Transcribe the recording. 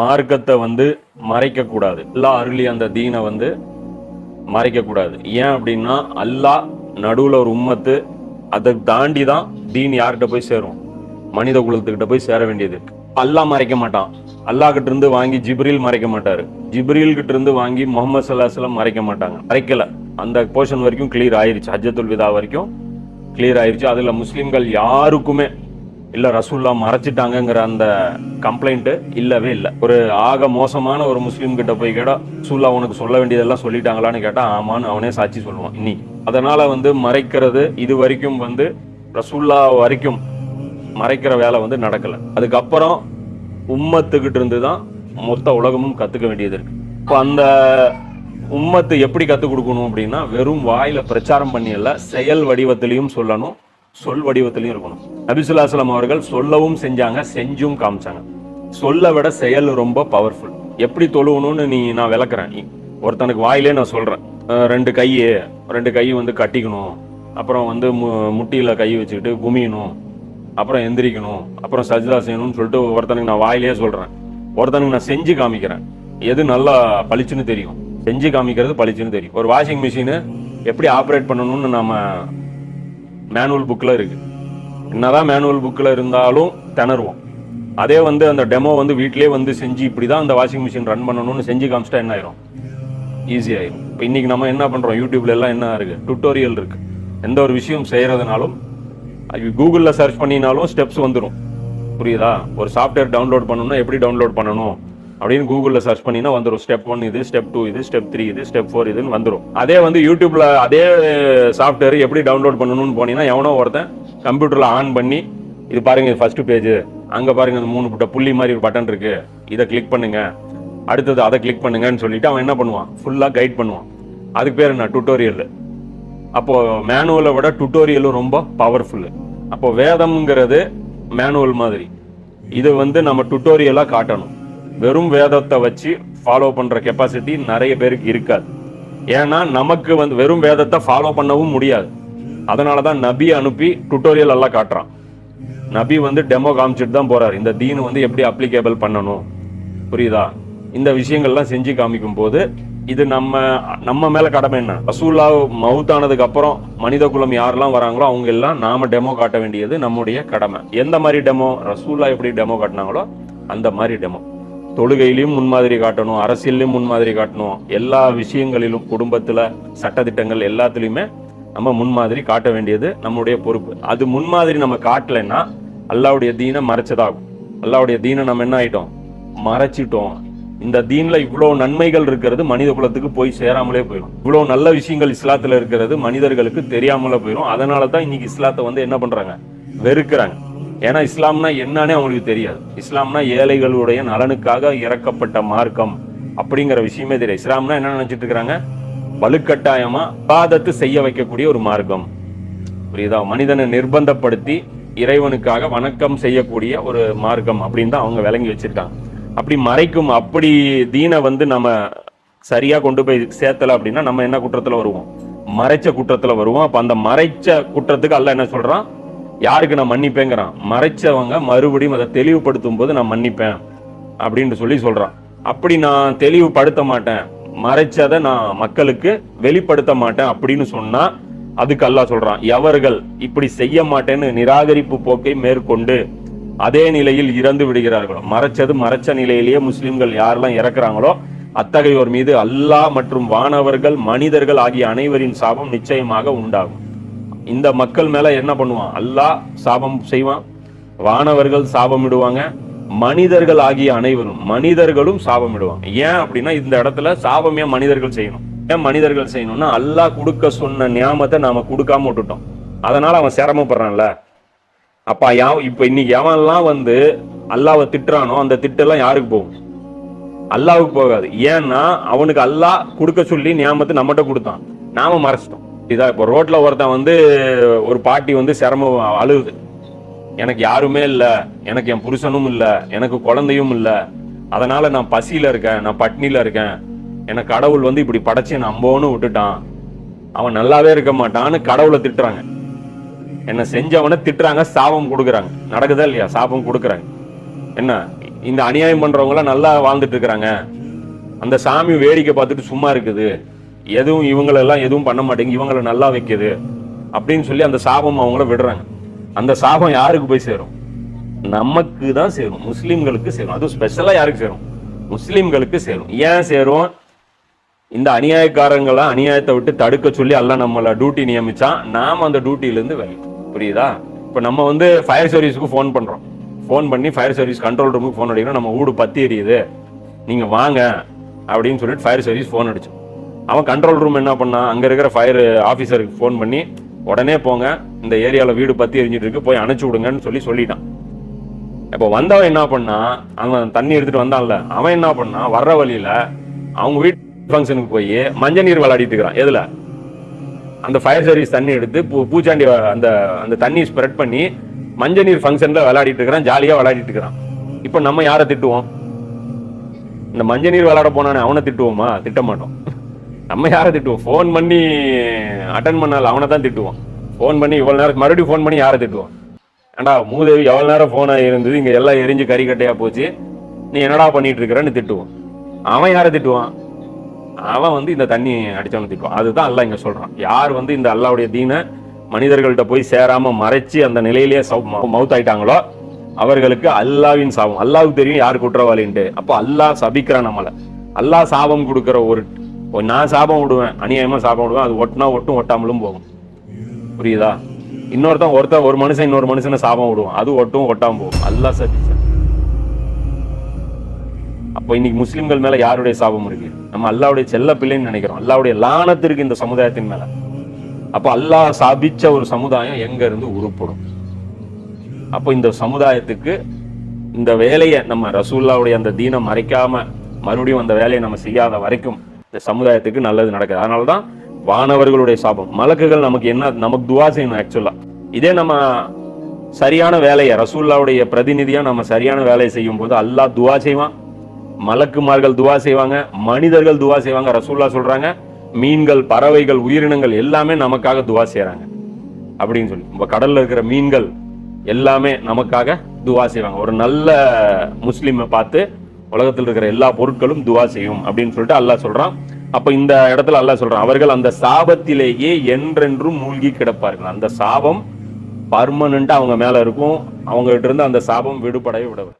மார்க்கத்தை வந்து மறைக்க கூடாது அருளி அந்த தீனை வந்து மறைக்க கூடாது ஏன் அப்படின்னா அல்லாஹ் நடுவுல ஒரு உம்மத்து அதை தாண்டி தான் தீன் யார்கிட்ட போய் சேரும்? மனித குலத்துக்கிட்ட போய் சேர வேண்டியது இருக்கு. அல்லாஹ் மறைக்க மாட்டான். அல்லாஹ் கிட்ட இருந்து வாங்கி ஜிப்ரில் மறைக்க மாட்டாரு. ஜிப்ரில் கிட்ட இருந்து வாங்கி முகமது சல்லாஹ்லாம் மறைக்க மாட்டாங்க. மறைக்கல. அந்த போர்ஷன் வரைக்கும் கிளியர் ஆயிருச்சு. ஹஜ்ஜத்துல் விதா வரைக்கும் கிளியர் ஆயிருச்சு. அதுல முஸ்லிம்கள் யாருக்குமே இல்லை ரசூல்லா மறைச்சிட்டாங்கங்கிற அந்த கம்ப்ளைண்ட்டு இல்லவே இல்லை. ஒரு ஆக மோசமான ஒரு முஸ்லீம் கிட்ட போய் கேட்டால் ரசூல்லா உனக்கு சொல்ல வேண்டியதெல்லாம் சொல்லிட்டாங்களான்னு கேட்டால் ஆமான்னு அவனே சாட்சி சொல்லுவான் இன்னைக்கு. அதனால வந்து மறைக்கிறது இது வரைக்கும் வந்து ரசூல்லா வரைக்கும் மறைக்கிற வேலை வந்து நடக்கல. அதுக்கப்புறம் உம்மத்துக்கிட்டு இருந்து தான் மொத்த உலகமும் கற்றுக்க வேண்டியது இருக்கு. இப்போ அந்த உம்மத்து எப்படி கற்றுக் கொடுக்கணும் அப்படின்னா வெறும் வாயில பிரச்சாரம் பண்ணியல்ல செயல் வடிவத்திலையும் சொல்லணும் சொல் வடிவத்திலையும் இருக்கணும். நபிசுல்லாஸ்லாம் அவர்கள் சொல்லவும் செஞ்சாங்க செஞ்சும் காமிச்சாங்க. சொல்ல விட செயல் ரொம்ப பவர்ஃபுல் எப்படி தொழுவணும்னு நீ நான் விளக்குறேன். நீ- ஒருத்தனுக்கு வாயிலே நான் சொல்றேன். ரெண்டு கையை ரெண்டு கை வந்து கட்டிக்கணும். அப்புறம் வந்து மு- முட்டியில் கை வச்சுக்கிட்டு குமியணும். அப்புறம் எந்திரிக்கணும். அப்புறம் சஜிதா செய்யணும்னு சொல்லிட்டு ஒருத்தனுக்கு நான் வாயிலே சொல்கிறேன் ஒருத்தனுக்கு நான் செஞ்சு காமிக்கிறேன். எது நல்லா பளிச்சுன்னு தெரியும். செஞ்சு காமிக்கிறது பளிச்சுன்னு தெரியும். ஒரு வாஷிங் மிஷினு எப்படி ஆப்ரேட் பண்ணணும்னு நம்ம மேனுவல் புக்கில் இருக்குது என்னதான் மேனுவல் புக்கில் இருந்தாலும் திணறுவோம். அதே வந்து அந்த டெமோ வந்து வீட்டிலேயே வந்து செஞ்சு இப்படி தான் அந்த வாஷிங் மிஷின் ரன் பண்ணணும்னு செஞ்சு காமிச்சிட்டா என்ன ஆயிரும்? ஈஸியாயிரும் இப்போ இன்னைக்கு நம்ம என்ன பண்ணுறோம் யூடியூப்ல எல்லாம் என்ன இருக்கு? டுட்டோரியல் இருக்கு. எந்த ஒரு விஷயம் செய்யறதுனாலும் கூகுளில் சர்ச் பண்ணினாலும் ஸ்டெப்ஸ் வந்துடும் புரியுதா? ஒரு சாஃப்ட்வேர் டவுன்லோட் பண்ணணும்னா எப்படி டவுன்லோட் பண்ணணும்? அப்படின்னு கூகுளில் சர்ச் பண்ணினா வந்துடும் ஸ்டெப் ஒன் இது ஸ்டெப் டூ இது ஸ்டெப் த்ரீ இது ஸ்டெப் ஃபோர் இதுன்னு வந்துடும் அதே வந்து யூடியூப்ல அதே சாஃப்ட்வேர் எப்படி டவுன்லோட் பண்ணணும்னு போனீங்கன்னா எவனோ ஒருத்தன் கம்ப்யூட்டரில் ஆன் பண்ணி இது பாருங்கள் இது ஃபஸ்ட்டு பேஜ் அங்கே பாருங்கள் இந்த மூணு புட்ட புள்ளி மாதிரி ஒரு பட்டன் இருக்குது இதை கிளிக் பண்ணுங்கள் அடுத்தது அதை கிளிக் பண்ணுங்கன்னு சொல்லிட்டு அவன் என்ன பண்ணுவான்? ஃபுல்லாக கைட் பண்ணுவான். அதுக்கு பேர் என்ன? டுட்டோரியல் அப்போது மேனுவலை விட டுட்டோரியலும் ரொம்ப பவர்ஃபுல்லு அப்போ வேதம்ங்கிறது மேனுவல் மாதிரி. இது வந்து நம்ம டுட்டோரியலாக காட்டணும். வெறும் வேதத்தை வச்சு ஃபாலோ பண்ணுற கெப்பாசிட்டி நிறைய பேருக்கு இருக்காது. ஏன்னா நமக்கு வந்து வெறும் வேதத்தை ஃபாலோ பண்ணவும் முடியாது. அதனால தான் நபி அனுப்பி டுட்டோரியல் எல்லாம் காட்டுறான். நபி வந்து டெமோ காமிச்சிட்டு தான் போறாரு. இந்த தீன் வந்து எப்படி அப்ளிகேபிள் பண்ணணும்? புரியுதா? இந்த விஷயங்கள்லாம் செஞ்சு காமிக்கும் போது இது நம்ம நம்ம மேல கடமை என்ன? ரசூல்லா மவுத்தானதுக்கு அப்புறம் மனித குலம் யாரெல்லாம் வராங்களோ அவங்க எல்லாம் நாம டெமோ காட்ட வேண்டியது நம்முடைய கடமை. எந்த மாதிரி டெமோ ரசூல்லா எப்படி டெமோ காட்டினாங்களோ அந்த மாதிரி டெமோ தொழுகையிலையும் முன்மாதிரி காட்டணும் அரசியல்லையும் முன்மாதிரி காட்டணும். எல்லா விஷயங்களிலும் குடும்பத்துல சட்டத்திட்டங்கள் எல்லாத்துலயுமே நம்ம முன்மாதிரி காட்ட வேண்டியது நம்முடைய பொறுப்பு. அது முன்மாதிரி நம்ம காட்டலைன்னா அல்லாவுடைய தீனை மறைச்சதாகும். அல்லாவுடைய தீனை நம்ம என்ன ஆயிட்டோம்? மறைச்சிட்டோம். இந்த தீன்ல இவ்வளவு நன்மைகள் இருக்கிறது மனித குலத்துக்கு போய் சேராமலே போயிடும் இவ்வளவு நல்ல விஷயங்கள் இஸ்லாத்துல இருக்கிறது மனிதர்களுக்கு தெரியாமலே போயிடும் அதனால தான் இன்னைக்கு இஸ்லாத்தை வந்து என்ன பண்றாங்க? வெறுக்கிறாங்க. ஏன்னா இஸ்லாம்னா என்னன்னே அவங்களுக்கு தெரியாது. இஸ்லாம்னா ஏழைகளுடைய நலனுக்காக இறக்கப்பட்ட மார்க்கம் அப்படிங்கிற விஷயமே தெரியாது. இஸ்லாம்னா என்ன நினைச்சிட்டு இருக்கிறாங்க? வலுக்கட்டாயமா பாதத்து செய்ய வைக்கக்கூடிய ஒரு மார்க்கம். புரியுதா? மனிதனை நிர்பந்தப்படுத்தி இறைவனுக்காக வணக்கம் செய்யக்கூடிய ஒரு மார்க்கம் அப்படின்னு தான் அவங்க விளங்கி வச்சிருக்காங்க. அப்படி மறைக்கும் அப்படி தீனை வந்து நம்ம சரியா கொண்டு போய் சேர்த்தல அப்படின்னா நம்ம என்ன குற்றத்துல வருவோம்? மறைச்ச குற்றத்துல வருவோம். அப்ப அந்த மறைச்ச குற்றத்துக்கு அல்ல என்ன சொல்றான்? யாருக்கு நான் மன்னிப்பேங்கிறான்? மறைச்சவங்க மறுபடியும் அதை தெளிவுபடுத்தும் போது நான் மன்னிப்பேன் அப்படின்னு சொல்லி சொல்றான். அப்படி நான் தெளிவுபடுத்த மாட்டேன். மறைச்சதை நான் மக்களுக்கு வெளிப்படுத்த மாட்டேன் அப்படின்னு சொன்னா அதுக்கு அல்லாஹ் சொல்றான் எவர்கள் இப்படி செய்ய மாட்டேன்னு நிராகரிப்பு போக்கை மேற்கொண்டு அதே நிலையில் இறந்து விடுகிறார்களோ? மறைச்சது மறைச்ச நிலையிலேயே முஸ்லிம்கள் யாரெல்லாம் இறக்குறாங்களோ அத்தகையோர் மீது அல்லாஹ் மற்றும் வானவர்கள் மனிதர்கள் ஆகிய அனைவரின் சாபம் நிச்சயமாக உண்டாகும். இந்த மக்கள் மேல என்ன பண்ணுவான்? அல்லாஹ் சாபம் செய்வான் வானவர்கள் சாபம் இடுவாங்க மனிதர்கள் ஆகிய அனைவரும் மனிதர்களும் சாபமிடுவாங்க. ஏன் அப்படின்னா இந்த இடத்துல சாபம் ஏன் மனிதர்கள் செய்யணும். ஏன் மனிதர்கள் செய்யணும்னா அல்லாஹ் கொடுக்க சொன்ன நியாமத்தை நாம கொடுக்காம விட்டுட்டோம். அதனால அவன் சிரமப்படுறான்ல. அப்ப யா இப்ப இன்னைக்கு எவன்லாம் வந்து அல்லாவை திட்டுறானோ அந்த திட்டெல்லாம் யாருக்கு போகும்? அல்லாவுக்கு போகாது. ஏன்னா அவனுக்கு அல்லாஹ் கொடுக்க சொல்லி நியாமத்தை நம்மகிட்ட கொடுத்தான். நாம மறைச்சிட்டோம். இதா இப்போ ரோட்ல ஒருத்தன் வந்து ஒரு பாட்டி வந்து சிரமம் அழுகுது. எனக்கு யாருமே இல்லை எனக்கு என் புருஷனும் இல்லை எனக்கு குழந்தையும் இல்லை. அதனால நான் பசியில இருக்கேன் நான் பட்னியில இருக்கேன். எனக்கு கடவுள் வந்து இப்படி படைச்சு என்ன அம்போன்னு விட்டுட்டான். அவன் நல்லாவே இருக்க மாட்டான்னு கடவுளை திட்டுறாங்க. என்ன செஞ்சவனை திட்டுறாங்க சாபம் கொடுக்குறாங்க. நடக்குதா இல்லையா? சாபம் கொடுக்குறாங்க. என்ன இந்த அநியாயம் பண்றவங்களாம் நல்லா வாழ்ந்துட்டு இருக்கிறாங்க. அந்த சாமி வேடிக்கை பார்த்துட்டு சும்மா இருக்குது. எதுவும் இவங்களெல்லாம் எதுவும் பண்ண மாட்டேங்குது இவங்களை நல்லா வைக்குது அப்படின்னு சொல்லி அந்த சாபம் அவங்கள விடுறாங்க. அந்த சாபம் யாருக்கு போய் சேரும்? நமக்கு தான் சேரும். முஸ்லீம்களுக்கு சேரும். அதுவும் ஸ்பெஷலா யாருக்கு சேரும்? முஸ்லீம்களுக்கு சேரும். ஏன் சேரும்? இந்த அநியாயக்காரங்களை அநியாயத்தை விட்டு தடுக்க சொல்லி எல்லாம் நம்மளை டியூட்டி நியமிச்சான். நாம அந்த டியூட்டியிலேருந்து வெளியே புரியுதா? இப்போ நம்ம வந்து ஃபயர் சர்வீஸுக்கு ஃபோன் பண்றோம். ஃபோன் பண்ணி ஃபயர் சர்வீஸ் கண்ட்ரோல் ரூமுக்கு ஃபோன் அடிக்கிறோம். நம்ம வீடு பத்தி எரியுது. நீங்க வாங்க. அப்படின்னு சொல்லிட்டு ஃபயர் சர்வீஸ் ஃபோன் அடிச்சோம். அவன் கண்ட்ரோல் ரூம் என்ன பண்ணான்? அங்க இருக்கிற ஃபயர் ஆஃபீஸருக்கு ஃபோன் பண்ணி உடனே போங்க. இந்த ஏரியாவில் வீடு பற்றி எரிஞ்சிட்டு இருக்கு. போய் அணைச்சி விடுங்கன்னு சொல்லி சொல்லிட்டான். இப்போ வந்தவன் என்ன பண்ணா அவன் தண்ணி எடுத்துட்டு வந்தான்ல. அவன் என்ன பண்ணா வர்ற வழியில அவங்க வீட்டு ஃபங்க்ஷனுக்கு போய் மஞ்சள் நீர் விளையாடிட்டு இருக்கிறான். எதுல? அந்த ஃபயர் சர்வீஸ் தண்ணி எடுத்து பூ பூச்சாண்டி அந்த அந்த தண்ணி ஸ்ப்ரெட் பண்ணி மஞ்சள் நீர் ஃபங்க்ஷனில் விளையாடிட்டு இருக்கிறான். ஜாலியாக விளையாடிட்டு இருக்கிறான். இப்போ நம்ம யாரை திட்டுவோம்? இந்த மஞ்சள் நீர் விளையாட போனானே அவனை திட்டுவோமா? திட்ட மாட்டோம் நம்ம யாரை திட்டுவோம்? ஃபோன் பண்ணி அட்டன் பண்ணால அவனை தான் திட்டுவோம் ஃபோன் பண்ணி இவ்வளோ நேரம் மறுபடியும் ஃபோன் பண்ணி யாரை திட்டுவோம் ஏண்டா மூதேவி எவ்வளோ நேரம் ஃபோனாக இருந்தது? இங்கே எல்லாம் எரிஞ்சு கறிக்கட்டையாக போச்சு. நீ என்னடா பண்ணிட்டு இருக்கிறன்னு திட்டுவான். அவன் யாரை திட்டுவான்? அவன் வந்து இந்த தண்ணி அடித்தவனை திட்டுவான். அதுதான் அல்லா இங்கே சொல்கிறான் யார் வந்து இந்த அல்லாவுடைய தீனை மனிதர்கள்ட்ட போய் சேராம மறைச்சு அந்த நிலையிலேயே மவுத் ஆயிட்டாங்களோ அவர்களுக்கு அல்லாவின் சாபம். அல்லாவுக்கு தெரியும் யார் குற்றவாளின்ட்டு. அப்போ அல்லாஹ் சபிக்கிறான் நம்மளை. அல்லாஹ் சாபம் கொடுக்குற ஒரு நான் சாபம் விடுவேன் அநியாயமா சாபம் விடுவேன் அது ஒட்டினா ஒட்டும் ஒட்டாமலும் போகும். புரியுதா? இன்னொருத்தன் ஒருத்தன் ஒரு மனுஷன் இன்னொரு மனுஷனை சாபம் விடுவான் அது ஒட்டும் ஒட்டாம போகும். அல்லாஹ் சபிச்சான் அப்போ இன்னைக்கு முஸ்லிம்கள் மேல யாருடைய சாபம் இருக்கு? நம்ம அல்லாவுடைய செல்ல பிள்ளைன்னு நினைக்கிறோம். அல்லாவுடைய லானத்திற்கு இந்த சமுதாயத்தின் மேல. அப்போ அல்லாஹ் சாபிச்ச ஒரு சமுதாயம் எங்க இருந்து உருப்படும்? அப்போ இந்த சமுதாயத்துக்கு இந்த வேலையை நம்ம ரசூல்லாவுடைய அந்த தீனம் மறைக்காம மறுபடியும் அந்த வேலையை நம்ம செய்யாத வரைக்கும் இந்த சமுதாயத்துக்கு நல்லது நடக்குது. அதனால தான் வானவர்களுடைய சாபம். மலக்குகள் நமக்கு என்ன நமக்கு துவா செய்யணும் ஆக்சுவலாக இதே நம்ம சரியான வேலையை ரசூல்லாவுடைய பிரதிநிதியாக நம்ம சரியான வேலையை செய்யும் போது அல்லாஹ் துவா செய்வான். மலக்குமார்கள் துவா செய்வாங்க மனிதர்கள் துவா செய்வாங்க ரசூல்லா சொல்கிறாங்க மீன்கள் பறவைகள் உயிரினங்கள் எல்லாமே நமக்காக துவா செய்கிறாங்க அப்படின்னு சொல்லி. நம்ம கடலில் இருக்கிற மீன்கள் எல்லாமே நமக்காக துவா செய்வாங்க. ஒரு நல்ல முஸ்லீமை பார்த்து உலகத்தில் இருக்கிற எல்லா பொருட்களும் துவா செய்யும் அப்படின்னு சொல்லிட்டு அல்லாஹ் சொல்றான். அப்ப இந்த இடத்துல அல்லாஹ் சொல்றான் அவர்கள் அந்த சாபத்திலேயே என்றென்றும் மூழ்கி கிடப்பார்கள். அந்த சாபம் பர்மனண்டா அவங்க மேல இருக்கும். அவங்க கிட்ட இருந்து அந்த சாபம் விடுபடவே விடவர்